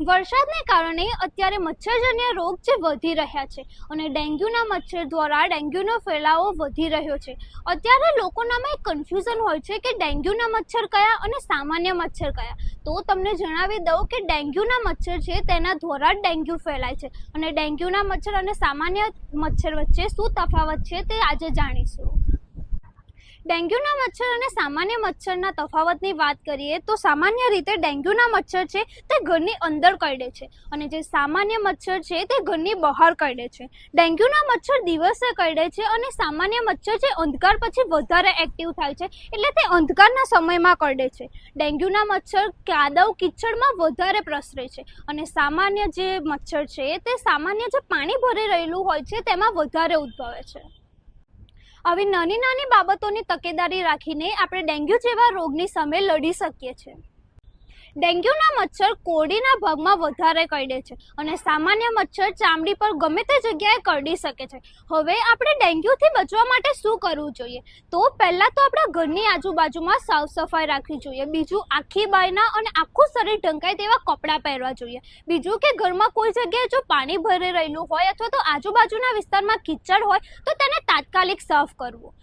વરસાદને કારણે અત્યારે મચ્છરજન્ય રોગ જે વધી રહ્યા છે અને ડેન્ગ્યુના મચ્છર દ્વારા ડેન્ગ્યુનો ફેલાવો વધી રહ્યો છે. અત્યારે લોકોનામાં એક કન્ફ્યુઝન હોય છે કે ડેન્ગ્યુના મચ્છર કયા અને સામાન્ય મચ્છર કયા? તો તમને જણાવી દઉં કે ડેન્ગ્યુના મચ્છર છે તેના દ્વારા ડેન્ગ્યુ ફેલાય છે અને ડેન્ગ્યુના મચ્છર અને સામાન્ય મચ્છર વચ્ચે શું તફાવત છે તે આજે જાણીશું. ડેન્ગ્યુના મચ્છર અને સામાન્ય મચ્છરના તફાવતની વાત કરીએ તો સામાન્ય રીતે ડેન્ગ્યુના મચ્છર છે તે ઘરની અંદર કરડે છે અને જે સામાન્ય મચ્છર છે તે ઘરની બહાર કરડે છે. ડેન્ગ્યુના મચ્છર દિવસે કરડે છે અને સામાન્ય મચ્છર છે અંધકાર પછી વધારે એક્ટિવ થાય છે એટલે તે અંધકારના સમયમાં કરડે છે. ડેન્ગ્યુના મચ્છર કાદવ કિચડમાં વધારે પ્રસરે છે અને સામાન્ય જે મચ્છર છે તે સામાન્ય જે પાણી ભરી રહેલું હોય છે તેમાં વધારે ઉદ્ભવે છે. આવી નાની નાની બાબતોની તકેદારી રાખીને આપણે ડેન્ગ્યુ જેવા રોગની સામે લડી શકીએ છીએ. ડેન્ગ્યુના મચ્છર કોડીના ભાગમાં વધારે કરડે છે અને સામાન્ય મચ્છર ચામડી પર ગમે તે જગ્યાએ કરડી શકે છે. હવે આપણે ડેન્ગ્યુથી બચવા માટે શું કરવું જોઈએ? તો પહેલાં તો આપણા ઘરની આજુબાજુમાં સાફ સફાઈ રાખવી જોઈએ. બીજું આખી બાયના અને આખું શરીર ઢંકાય તેવા કપડાં પહેરવા જોઈએ. બીજું કે ઘરમાં કોઈ જગ્યાએ જો પાણી ભરી રહેલું હોય અથવા તો આજુબાજુના વિસ્તારમાં કિચડ હોય તો તેને તાત્કાલિક સાફ કરવું.